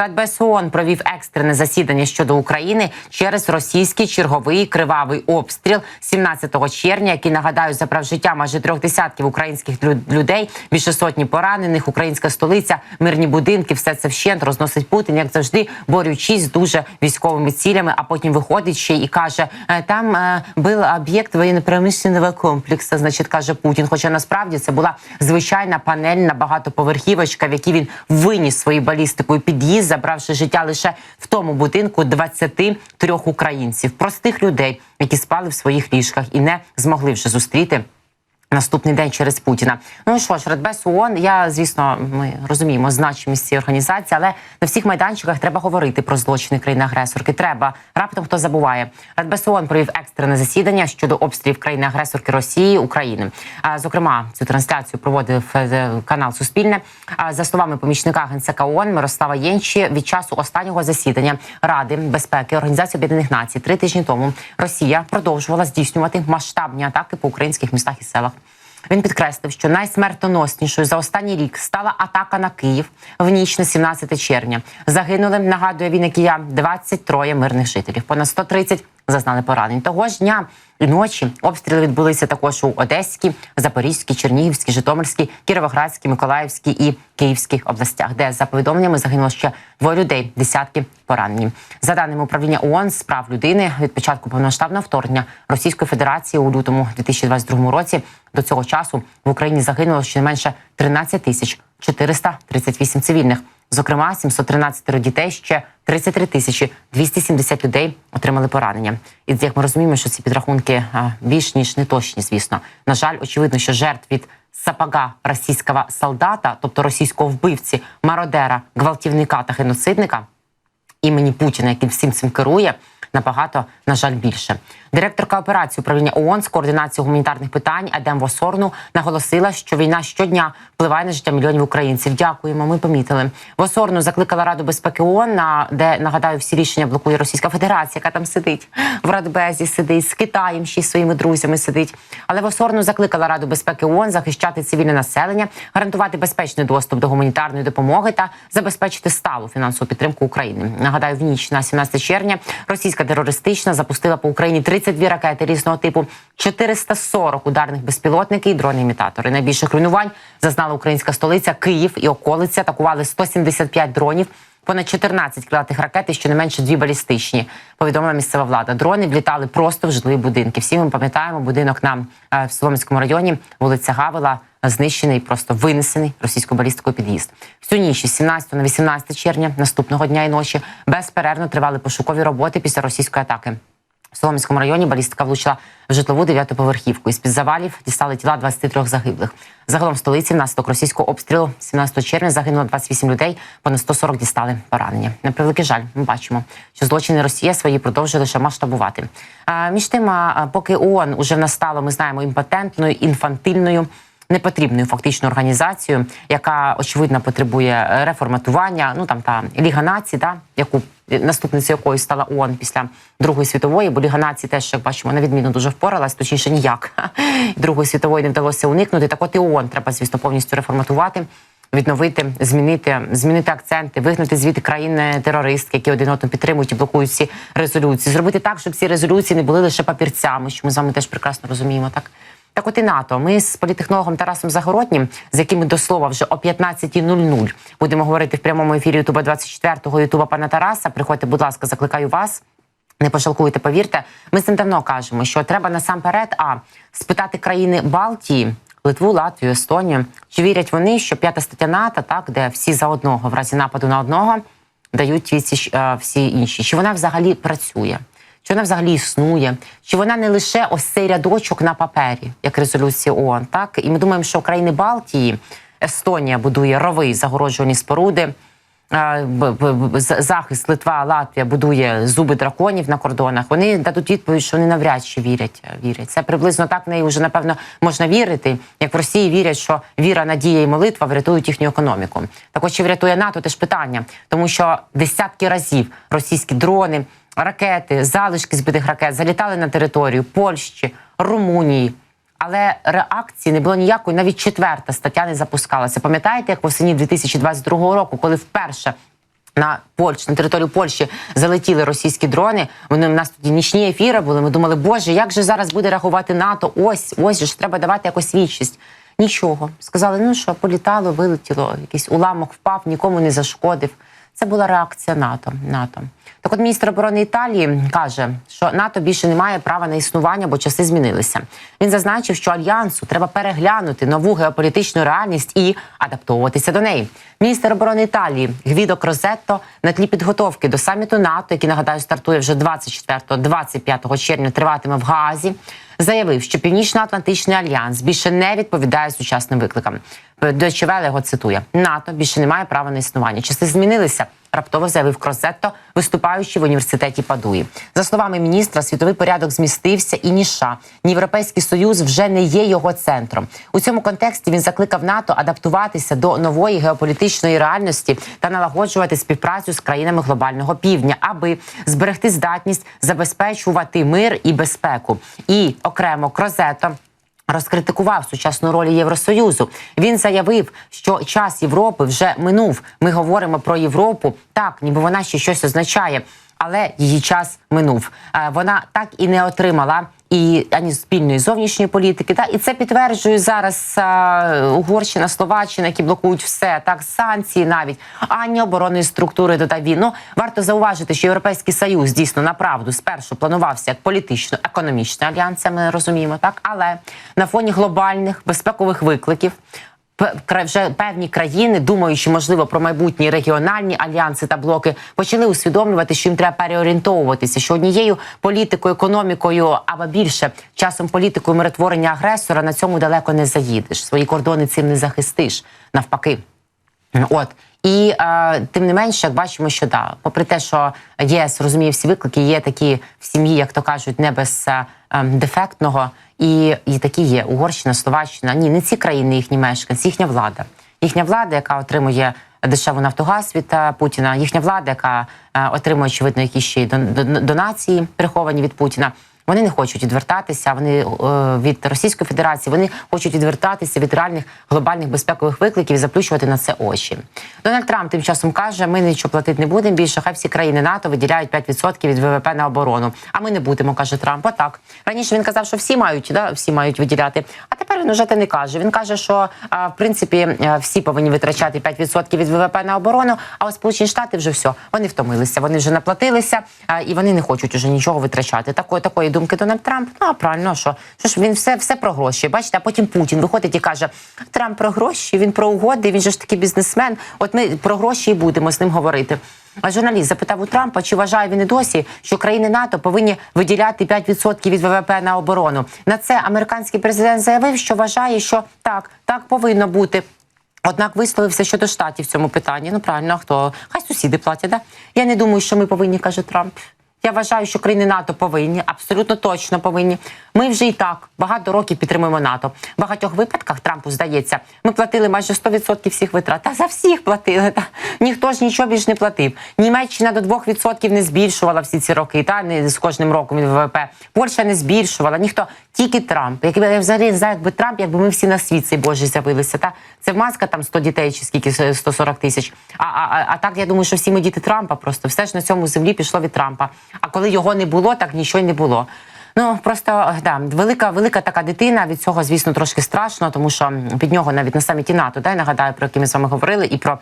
Радбез ООН провів екстрене засідання щодо України через російський черговий кривавий обстріл 17 червня, який нагадаю забрав життя майже трьох десятків українських людей, більше сотні поранених. Українська столиця, мирні будинки, все це вщент розносить Путін, як завжди, борючись з дуже військовими цілями. А потім виходить ще і каже: «Е, там е, був об'єкт воєнно-промишленого комплексу. Значить, каже Путін. Хоча насправді це була звичайна панельна багатоповерхівочка, в якій він виніс свою балістику і під'їзд, забравши життя лише в тому будинку 23 українців, простих людей, які спали в своїх ліжках і не змогли вже зустріти. Наступний день через Путіна. Ну що ж, Радбез ООН, я звісно, ми розуміємо значимість цієї організації, але на всіх майданчиках треба говорити про злочини країни-агресорки. Треба раптом хто забуває. Радбез ООН провів екстрене засідання щодо обстрілів країни-агресорки Росії України. А зокрема, цю трансляцію проводив е, канал Суспільне. А за словами помічника генсека ООН Мирослава Єнчі, від часу останнього засідання Ради безпеки Організації Об'єднаних Націй три тижні тому Росія продовжувала здійснювати масштабні атаки по українських містах і селах. Він підкреслив, що найсмертоноснішою за останній рік стала атака на Київ в ніч на 17 червня. Загинули, нагадує він, і я, 23 мирних жителів. Понад 130 зазнали поранень. Того ж дня і ночі обстріли відбулися також у Одеській, Запорізькій, Чернігівській, Житомирській, Кіровоградській, Миколаївській і Київській областях, де за повідомленнями загинуло ще двоє людей, десятки поранені. За даними управління ООН з прав людини від початку повноштабного вторгнення Російської Федерації у лютому 2022 році до цього часу в Україні загинуло щонайменше 13 тисяч 438 цивільних. Зокрема, 713 дітей, ще 33 тисячі 270 людей отримали поранення. І як ми розуміємо, що ці підрахунки більш ніж не точні, звісно. На жаль, очевидно, що жертв від сапога російського солдата, тобто російського вбивці, мародера, гвалтівника та геноцидника, імені Путіна, який всім цим керує, набагато на жаль більше. Директорка операції управління ООН з координації гуманітарних питань Адем Восорну наголосила, що війна щодня впливає на життя мільйонів українців. Дякуємо. Ми помітили. Восорну закликала Раду безпеки ООН, на де нагадаю всі рішення блокує Російська Федерація, яка там сидить в Радбезі, сидить з Китаєм, ще й своїми друзями сидить. Але Восорну закликала Раду безпеки ООН захищати цивільне населення, гарантувати безпечний доступ до гуманітарної допомоги та забезпечити сталу фінансову підтримку України. Нагадаю, в ніч на 17 червня російська терористична запустила по Україні 32 ракети різного типу, 440 ударних безпілотників і дрони-імітатори. Найбільших руйнувань зазнала українська столиця Київ і околиця. Атакували 175 дронів. Понад 14 крилатих ракет і щонайменше дві балістичні. Повідомила місцева влада. Дрони влітали просто в житлові будинки. Всі ми пам'ятаємо будинок на е, в Солом'янському районі, вулиця Гавела, знищений, просто винесений російською балістикою під'їзд. Всю ніч із 17 на 18 червня наступного дня і ночі безперервно тривали пошукові роботи після російської атаки. В Солом'янському районі балістика влучила в житлову дев'ятоповерхівку. Із під завалів дістали тіла 23 загиблих. Загалом в столиці внаслідок російського обстрілу 17 червня загинуло 28 людей, понад 140 дістали поранення. На превеликий жаль, ми бачимо, що злочини Росія свої продовжує лише масштабувати. А, між тим, поки ООН уже настало, ми знаємо, імпотентною, інфантильною. Непотрібною фактично організацією, яка очевидно потребує е, реформатування. Ну там та Ліга націй, да, яку наступницею якої стала ООН після Другої світової, бо Ліга націй теж, як бачимо, на відміну дуже впоралась, точніше ніяк. Другої світової не вдалося уникнути. Так от і ООН треба, звісно, повністю реформатувати. Відновити, змінити, змінити акценти, вигнати звідти країни терористки, які один одного підтримують і блокують ці резолюції. Зробити так, щоб ці резолюції не були лише папірцями, що ми з вами теж прекрасно розуміємо. Так так, от і НАТО. Ми з політехнологом Тарасом Загороднім, з яким до слова вже о 15.00 будемо говорити в прямому ефірі Ютуба 24-го Ютуба пана Тараса. Приходьте, будь ласка, закликаю вас. Не пошалкуйте, повірте. Ми з цим давно кажемо, що треба насамперед а спитати країни Балтії. Литву, Латвію, Естонію. Чи вірять вони, що п'ята стаття НАТО, так де всі за одного в разі нападу на одного дають відсіч е, всі інші? Чи вона взагалі працює? Чи вона взагалі існує? Чи вона не лише ось цей рядочок на папері, як резолюція ООН? Так і ми думаємо, що країни Балтії, Естонія будує рови загороджувані споруди. Е, Захист Литва, Латвія будує зуби драконів на кордонах. Вони дадуть відповідь, що вони навряд чи вірять. Вірять. Це приблизно так в неї вже напевно можна вірити, як в Росії вірять, що віра, надія і молитва врятують їхню економіку. Так от чи врятує НАТО? Теж питання, тому що десятки разів російські дрони, ракети, залишки збитих ракет залітали на територію Польщі, Румунії. Але реакції не було ніякої, навіть четверта стаття не запускалася. Пам'ятаєте, як восені 2022 року, коли вперше на Польщу, на територію Польщі залетіли російські дрони. Вони в нас тоді нічні ефіри були. Ми думали, боже, як же зараз буде реагувати НАТО? Ось, ось ж треба давати якось свідчість. Нічого. Сказали, ну що, політало, вилетіло, якийсь уламок впав, нікому не зашкодив. Це була реакція НАТО. НАТО. Так от міністр оборони Італії каже, що НАТО більше не має права на існування, бо часи змінилися. Він зазначив, що альянсу треба переглянути нову геополітичну реальність і адаптовуватися до неї. Міністр оборони Італії Гвідо Крозетто на тлі підготовки до саміту НАТО, який нагадаю стартує вже 24-25 червня, триватиме в Гаазі. Заявив, що Північно-Атлантичний альянс більше не відповідає сучасним викликам. Deutsche його цитує: НАТО більше не має права на існування. Часи змінилися. Раптово заявив Крозетто, виступаючи в університеті Падуї. За словами міністра, світовий порядок змістився, і ні США, ні Європейський Союз вже не є його центром. У цьому контексті він закликав НАТО адаптуватися до нової геополітичної реальності та налагоджувати співпрацю з країнами глобального півдня, аби зберегти здатність забезпечувати мир і безпеку. І окремо Крозетто розкритикував сучасну роль Євросоюзу. Він заявив, що час Європи вже минув. Ми говоримо про Європу так, ніби вона ще щось означає, але її час минув. Е, Вона так і не отримала. І ані спільної зовнішньої політики, та і це підтверджує зараз а, Угорщина, Словаччина, які блокують все, так санкції навіть ані оборонної структури додав він. Ну, варто зауважити, що європейський союз дійсно направду спершу планувався як політично-економічний альянс. Це ми розуміємо, так але на фоні глобальних безпекових викликів. Вже певні країни, думаючи можливо про майбутні регіональні альянси та блоки, почали усвідомлювати, що їм треба переорієнтовуватися, що однією політикою, економікою або більше часом політикою миротворення агресора на цьому далеко не заїдеш. Свої кордони цим не захистиш. Навпаки. От і е, тим не менше, як бачимо, що да, попри те, що ЄС розуміє всі виклики, є такі в сім'ї, як то кажуть, не без е, ем, дефектного, і, і такі є Угорщина, Словаччина. Ні, не ці країни, їхні мешканці, їхня влада. Їхня влада, яка отримує дешеву нафтогаз від е, Путіна, їхня влада, яка е, отримує очевидно якісь ще й дон- дон- донації, приховані від Путіна. Вони не хочуть відвертатися. Вони е, від Російської Федерації вони хочуть відвертатися від реальних глобальних безпекових викликів і заплющувати на це очі. Дональд Трамп тим часом каже: ми нічого платити не будемо. Більше хай всі країни НАТО виділяють 5% від ВВП на оборону. А ми не будемо, каже Трамп. Отак раніше він казав, що всі мають, да, всі мають виділяти. А тепер він уже те не каже. Він каже, що а, в принципі е, всі повинні витрачати 5% від ВВП на оборону. А от Сполучені Штати вже все, вони втомилися, вони вже наплатилися а, і вони не хочуть уже нічого витрачати. Такої такої думки Дональд Трамп. Ну а правильно, що що ж він все, все про гроші. Бачите, а потім Путін виходить і каже: Трамп про гроші, він про угоди. Він же ж такий бізнесмен. От ми про гроші і будемо з ним говорити. А журналіст запитав у Трампа, чи вважає він і досі, що країни НАТО повинні виділяти 5% від ВВП на оборону. На це американський президент заявив, що вважає, що так, так повинно бути. Однак висловився щодо штатів в цьому питанні. Ну правильно, а хто хай сусіди платять. Да? Я не думаю, що ми повинні, каже Трамп. Я вважаю, що країни НАТО повинні, абсолютно точно повинні. Ми вже і так багато років підтримуємо НАТО. В багатьох випадках Трампу здається, ми платили майже 100% всіх витрат. Та за всіх платили. Та ніхто ж нічого більш не платив. Німеччина до 2% не збільшувала всі ці роки. Та не з кожним роком ВВП. Польща не збільшувала. Ніхто тільки Трамп. Якби взагалі знаю, якби Трамп, якби ми всі на світ цей Божий з'явилися. Та це маска там 100 дітей чи скільки 140 тисяч. А, а, а, а так я думаю, що всі ми діти Трампа просто все ж на цьому землі пішло від Трампа. А коли його не було, так нічого й не було. Ну просто да, велика, велика така дитина. Від цього, звісно, трошки страшно, тому що під нього навіть на саміті НАТО, да, я нагадаю, про які ми з вами говорили, і про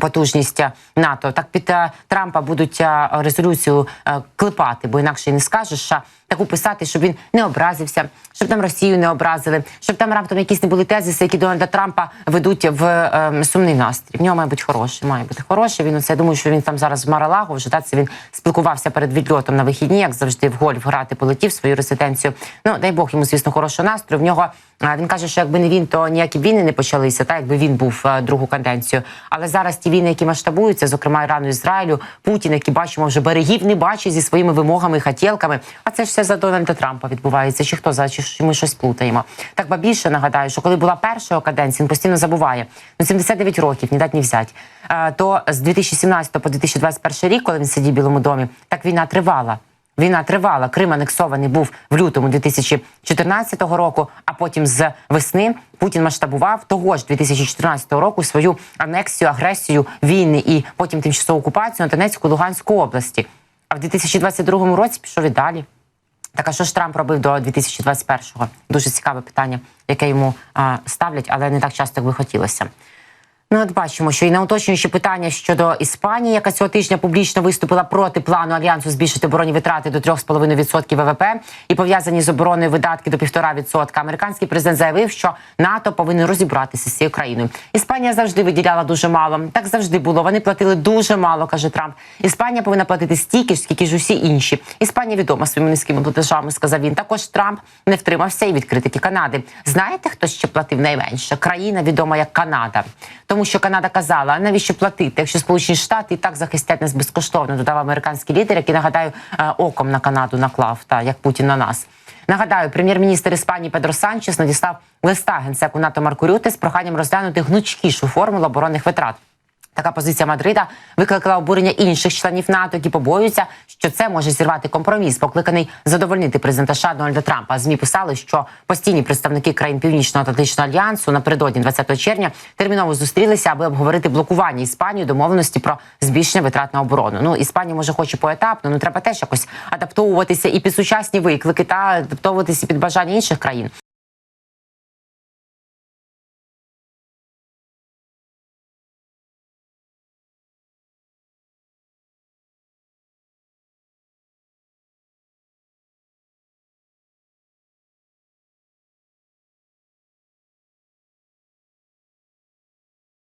потужність е, НАТО. Так під е, Трампа будуть е, резолюцію клепати, бо інакше не скажеш. А таку писати, щоб він не образився, щоб там Росію не образили, щоб там раптом якісь не були тезиси, які Дональда Трампа ведуть в е, сумний настрій. В нього має бути хороший, має бути хороший. Він оце я думаю, що він там зараз в Маралагу. Вже так це він спілкувався перед відльотом на вихідні, як завжди, в гольф грати полетів свою резиденцію. Ну дай Бог йому, звісно, хорошого настрою. В нього він каже, що якби не він, то ніякі війни не почалися, так якби він був е, другу каденцію. Але зараз ті війни, які масштабуються, зокрема Ірану Ізраїлю, Путін, який бачимо, вже берегів не бачить зі своїми вимогами і хотілками. А це ж все за Дональда Трампа відбувається. Чи хто за чи ми щось плутаємо? Так ба більше нагадаю, що коли була перша каденція, він постійно забуває. Ну 79 років, ні дать ні взять. Е, То з 2017 по 2021 рік, коли він сидів в Білому домі, так війна тривала. Війна тривала. Крим анексований був в лютому 2014 року. А потім з весни Путін масштабував того ж 2014 року свою анексію, агресію війни і потім тимчасову окупацію на Донецьку Луганську області. А в 2022 році пішов і далі. Так а що ж Трамп робив до 2021-го? Дуже цікаве питання, яке йому а, ставлять, але не так часто, як би хотілося. Ну, от бачимо, що і на уточнюючі питання щодо Іспанії, яка цього тижня публічно виступила проти плану альянсу збільшити оборонні витрати до 3,5% ВВП і пов'язані з обороною видатки до 1,5%. Американський президент заявив, що НАТО повинен розібратися з цією країною. Іспанія завжди виділяла дуже мало. Так завжди було. Вони платили дуже мало, каже Трамп. Іспанія повинна платити стільки ж, скільки ж усі інші. Іспанія відома своїми низькими платежами, сказав він. Також Трамп не втримався і від критики Канади. Знаєте, хто ще платив найменше? Країна відома як Канада. Тому що Канада казала, а навіщо платити, якщо Сполучені Штати і так захистять нас безкоштовно, додав американський лідер, який нагадаю е, оком на Канаду наклав, та як Путін на нас. Нагадаю, прем'єр-міністр Іспанії Педро Санчес надіслав листа генсеку НАТО Маркурюти з проханням розглянути гнучкішу формулу оборонних витрат. Така позиція Мадрида викликала обурення інших членів НАТО, які побоюються, що це може зірвати компроміс, покликаний задовольнити президента США Дональда Трампа. Змі писали, що постійні представники країн Північно-Атлантичного альянсу напередодні 20 червня терміново зустрілися, аби обговорити блокування Іспанії домовленості про збільшення витрат на оборону. Ну Іспанія може хоче поетапно, ну треба теж якось адаптовуватися і під сучасні виклики та адаптовуватися під бажання інших країн.